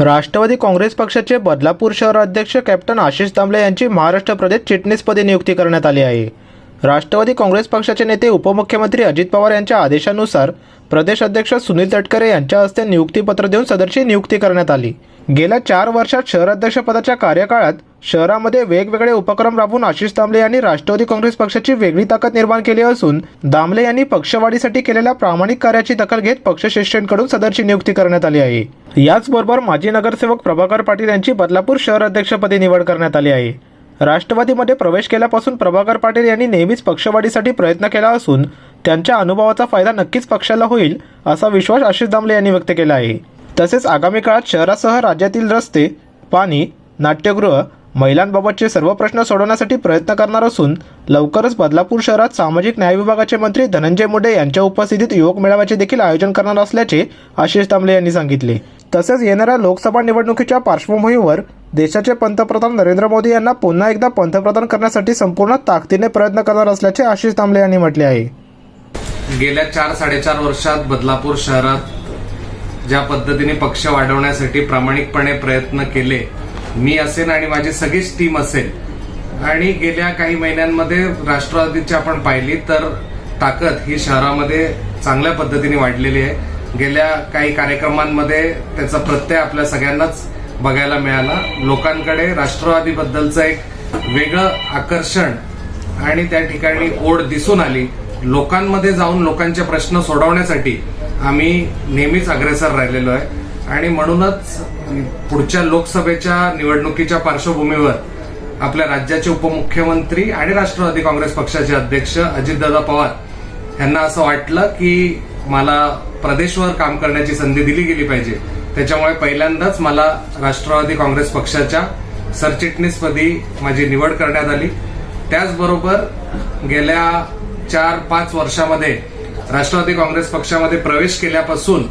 राष्ट्रवादी काँग्रेस पक्षाचे बदलापूर शहर अध्यक्ष कॅप्टन आशिष दामले यांची महाराष्ट्र प्रदेश चिटणीसपदी नियुक्ती करण्यात आली आहे. राष्ट्रवादी काँग्रेस पक्षाचे नेते उपमुख्यमंत्री अजित पवार यांच्या आदेशानुसार प्रदेश अध्यक्ष सुनील तटकरे यांच्या हस्ते नियुक्तीपत्र देऊन सदरची नियुक्ती करण्यात आली. गेल्या चार वर्षात शहराध्यक्षपदाच्या कार्यकाळात शहरामध्ये वेगवेगळे उपक्रम राबवून आशिष दामले यांनी राष्ट्रवादी काँग्रेस पक्षाची वेगळी ताकद निर्माण केली असून दामले यांनी पक्षवाढीसाठी केलेल्या प्रामाणिक कार्याची दखल घेत पक्षश्रेष्ठींकडून सदरची नियुक्ती करण्यात आली आहे. याचबरोबर माजी नगरसेवक प्रभाकर पाटील यांची बदलापूर शहर अध्यक्षपदी निवड करण्यात आली आहे. राष्ट्रवादीमध्ये प्रवेश केल्यापासून प्रभाकर पाटील यांनी नेहमीच पक्षवाढीसाठी प्रयत्न केला असून त्यांच्या अनुभवाचा फायदा नक्कीच पक्षाला होईल असा विश्वास आशिष दामले यांनी व्यक्त केला आहे. तसेच आगामी काळात शहरासह राज्यातील रस्ते पाणी नाट्यगृह महिलांबाबतचे सर्व प्रश्न सोडवण्यासाठी प्रयत्न करणार असून लवकरच बदलापूर शहरात सामाजिक न्याय विभागाचे मंत्री धनंजय मुंडे यांच्या उपस्थितीत युवक मेळाव्याचे देखील आयोजन करणार असल्याचे आशिष दामले यांनी सांगितले. तसेच येणाऱ्या लोकसभा निवडणुकीच्या पार्श्वभूमीवर देशाचे पंतप्रधान नरेंद्र मोदी यांना पुन्हा एकदा पंतप्रधान करण्यासाठी संपूर्ण ताकदीने प्रयत्न करणार असल्याचे आशिष दामले यांनी म्हटले आहे. गेल्या चार साडेचार वर्षात बदलापूर शहरात ज्या पद्धतीने पक्ष वाढवण्यासाठी प्रामाणिकपणे प्रयत्न केले मी असेन आणि माझी सगळीच टीम असेल. आणि गेल्या काही महिन्यांमध्ये राष्ट्रवादीची आपण पाहिली तर ताकद ही शहरामध्ये चांगल्या पद्धतीने वाढलेली आहे. गेल्या काही कार्यक्रमांमध्ये त्याचा प्रत्यय आपल्या सगळ्यांनाच बघायला मिळाला. लोकांकडे राष्ट्रवादीबद्दलचं एक वेगळं आकर्षण आणि त्या ठिकाणी ओढ दिसून आली. लोकांमध्ये जाऊन लोकांचे प्रश्न सोडवण्यासाठी आम्ही नेहमीच अग्रेसर राहिलेलो आहे. आणि म्हणूनच पुढच्या लोकसभेच्या निवडणुकीच्या पार्श्वभूमीवर आपल्या राज्याचे उपमुख्यमंत्री आणि राष्ट्रवादी काँग्रेस पक्षाचे अध्यक्ष अजितदादा पवार यांना असं वाटलं की मला प्रदेशवर काम करण्याची संधी दिली गेली पाहिजे. त्याच्यामुळे पहिल्यांदाच मला राष्ट्रवादी काँग्रेस पक्षाच्या सरचिटणीसपदी माझी निवड करण्यात आली. त्याचबरोबर गेल्या चार पाच वर्षामध्ये राष्ट्रवादी काँग्रेस पक्षामध्ये प्रवेश केल्यापासून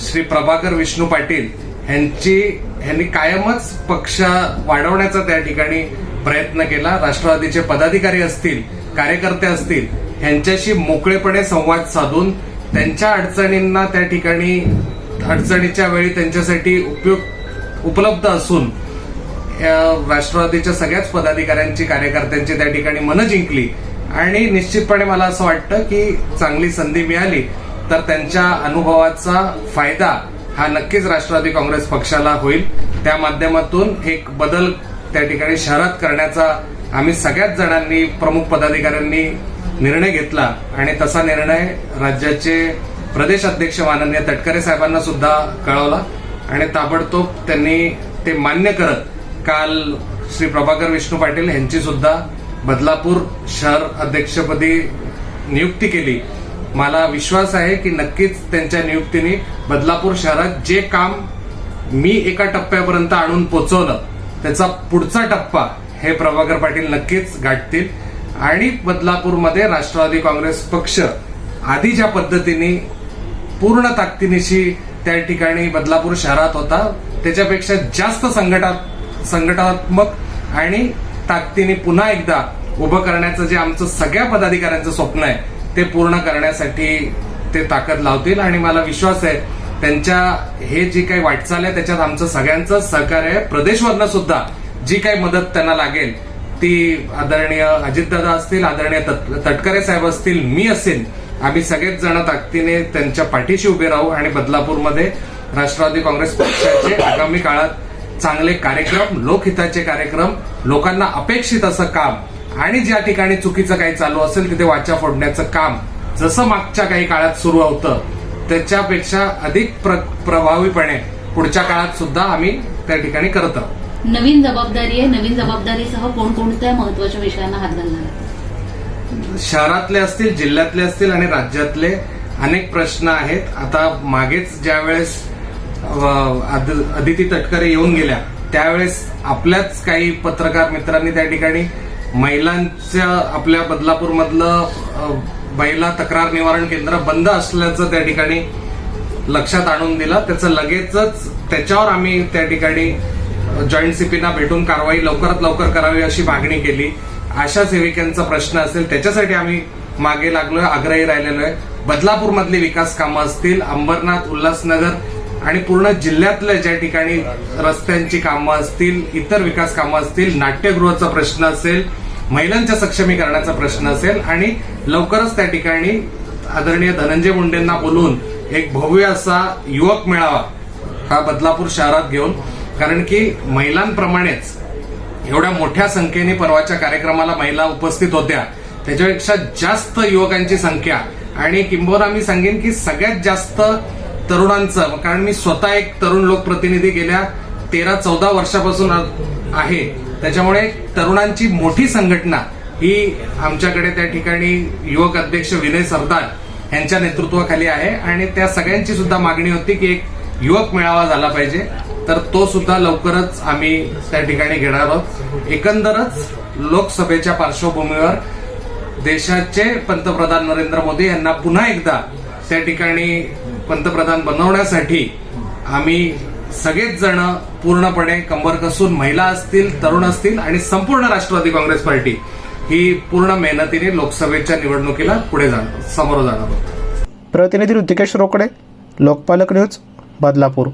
श्री प्रभाकर विष्णू पाटील यांची यांनी कायमच पक्ष वाढवण्याचा त्या ठिकाणी प्रयत्न केला. राष्ट्रवादीचे पदाधिकारी असतील कार्यकर्ते असतील यांच्याशी मोकळेपणे संवाद साधून त्यांच्या अडचणींना त्या ठिकाणी अडचणीच्या वेळी त्यांच्यासाठी उपयोग उपलब्ध असून राष्ट्रवादीच्या सगळ्याच पदाधिकाऱ्यांची कार्यकर्त्यांची त्या ठिकाणी मनं जिंकली. आणि निश्चितपणे मला असं वाटतं की चांगली संधी मिळाली तर त्यांच्या अनुभवाचा फायदा हा नक्कीच राष्ट्रवादी काँग्रेस पक्षाला होईल. त्या माध्यमातून एक बदल त्या ठिकाणी शहरात करण्याचा आम्ही सगळ्याच जणांनी प्रमुख पदाधिकाऱ्यांनी निर्णय घेतला. आणि तसा निर्णय राज्याचे प्रदेश अध्यक्ष माननीय तटकरे साहेबांना सुद्धा कळवला. आणि ताबडतोब त्यांनी ते मान्य करत काल श्री प्रभाकर विष्णू पाटील यांची सुद्धा बदलापूर शहर अध्यक्षपदी नियुक्ती केली. मला विश्वास आहे की नक्कीच त्यांच्या नियुक्तीने बदलापूर शहरात जे काम मी एका टप्प्यापर्यंत आणून पोचवलं त्याचा पुढचा टप्पा हे प्रभाकर पाटील नक्कीच गाठतील. आणि बदलापूरमध्ये राष्ट्रवादी काँग्रेस पक्ष आधी ज्या पद्धतीने पूर्ण ताकदीनिशी त्या ठिकाणी बदलापूर शहरात होता त्याच्यापेक्षा जास्त संघटा संघटनात्मक आणि ताकदीने पुन्हा एकदा उभं करण्याचं जे आमचं सगळ्या पदाधिकाऱ्यांचं स्वप्न आहे ते पूर्ण करण्यासाठी ते ताकद लावतील. आणि मला विश्वास आहे त्यांच्या हे जी काही वाटचाल आहे त्याच्यात आमचं सगळ्यांचं सहकार्य आहे. प्रदेशवरनं सुद्धा जी काही मदत त्यांना लागेल ती आदरणीय अजितदादा असतील आदरणीय तटकरे साहेब असतील मी असेल आम्ही सगळेच जण ताकदीने त्यांच्या पाठीशी उभे राहू. आणि बदलापूरमध्ये राष्ट्रवादी काँग्रेस पक्षाचे आगामी काळात चांगले कार्यक्रम लोकहिताचे कार्यक्रम लोकांना अपेक्षित असं काम आणि ज्या ठिकाणी चुकीचं काही चालू असेल तिथे वाचा फोडण्याचं काम जसं मागच्या काही काळात सुरू होतं त्याच्यापेक्षा अधिक प्र- प्रभावीपणे पुढच्या काळात सुद्धा आम्ही त्या ठिकाणी करत आहोत. नवीन जबाबदारी आहे. नवीन जबाबदारीसह कोणकोणत्या महत्त्वाच्या विषयांना हात घालणार? शहरातले असतील जिल्ह्यातले असतील आणि राज्यातले अनेक प्रश्न आहेत. आता मागेच ज्या वेळेस अदिती तटकरे येऊन गेल्या त्यावेळेस आपल्याच काही पत्रकार मित्रांनी त्या ठिकाणी महिलांच्या आपल्या बदलापूरमधलं महिला तक्रार निवारण केंद्र बंद असल्याचं त्या ठिकाणी लक्षात आणून दिलं. त्याचं लगेचच त्याच्यावर आम्ही त्या ठिकाणी जॉईंट सीपीना भेटून कारवाई लवकरात लवकर करावी अशी मागणी केली. आशा सेविकांचा प्रश्न असेल त्याच्यासाठी आम्ही मागे लागलोय आग्रही राहिलेलो आहे बदलापूरमधली विकास कामं असतील अंबरनाथ उल्हासनगर आणि पूर्ण जिल्ह्यातल्या ज्या ठिकाणी रस्त्यांची कामं असतील इतर विकास कामं असतील नाट्यगृहाचा प्रश्न असेल महिलांच्या सक्षमीकरणाचा प्रश्न असेल आणि लवकरच त्या ठिकाणी आदरणीय धनंजय मुंडेंना बोलून एक भव्य असा युवक मेळावा हा बदलापूर शहरात घेऊन. कारण की महिलांप्रमाणेच एवढ्या मोठ्या संख्येने परवाच्या कार्यक्रमाला महिला उपस्थित होत्या. त्याच्यापेक्षा जास्त युवकांची संख्या. आणि किंबहुना मी सांगेन की सगळ्यात जास्त तरुणांचं कारण मी स्वतः एक तरुण लोकप्रतिनिधी गेल्या तेरा चौदा वर्षापासून आ- आहे. त्याच्यामुळे तरुणांची मोठी संघटना ही आमच्याकडे त्या ठिकाणी युवक अध्यक्ष विनय सरदार यांच्या नेतृत्वाखाली आहे. आणि त्या सगळ्यांची सुद्धा मागणी होती की एक युवक मेळावा झाला पाहिजे. तर तो सुद्धा लवकरच आम्ही त्या ठिकाणी घेणार आहोत. एकंदरच लोकसभेच्या पार्श्वभूमीवर देशाचे पंतप्रधान नरेंद्र मोदी यांना पुन्हा एकदा त्या ठिकाणी पंतप्रधान बनवण्यासाठी आम्ही सगळेच जण पूर्णपणे कंबर कसून महिला असतील तरुण असतील आणि संपूर्ण राष्ट्रवादी काँग्रेस पार्टी ही पूर्ण मेहनतीने लोकसभेच्या निवडणुकीला पुढे जाणार समोर जाणार प्रतिनिधी ऋतिकेश रोकडे लोकपालक न्यूज बदलापूर.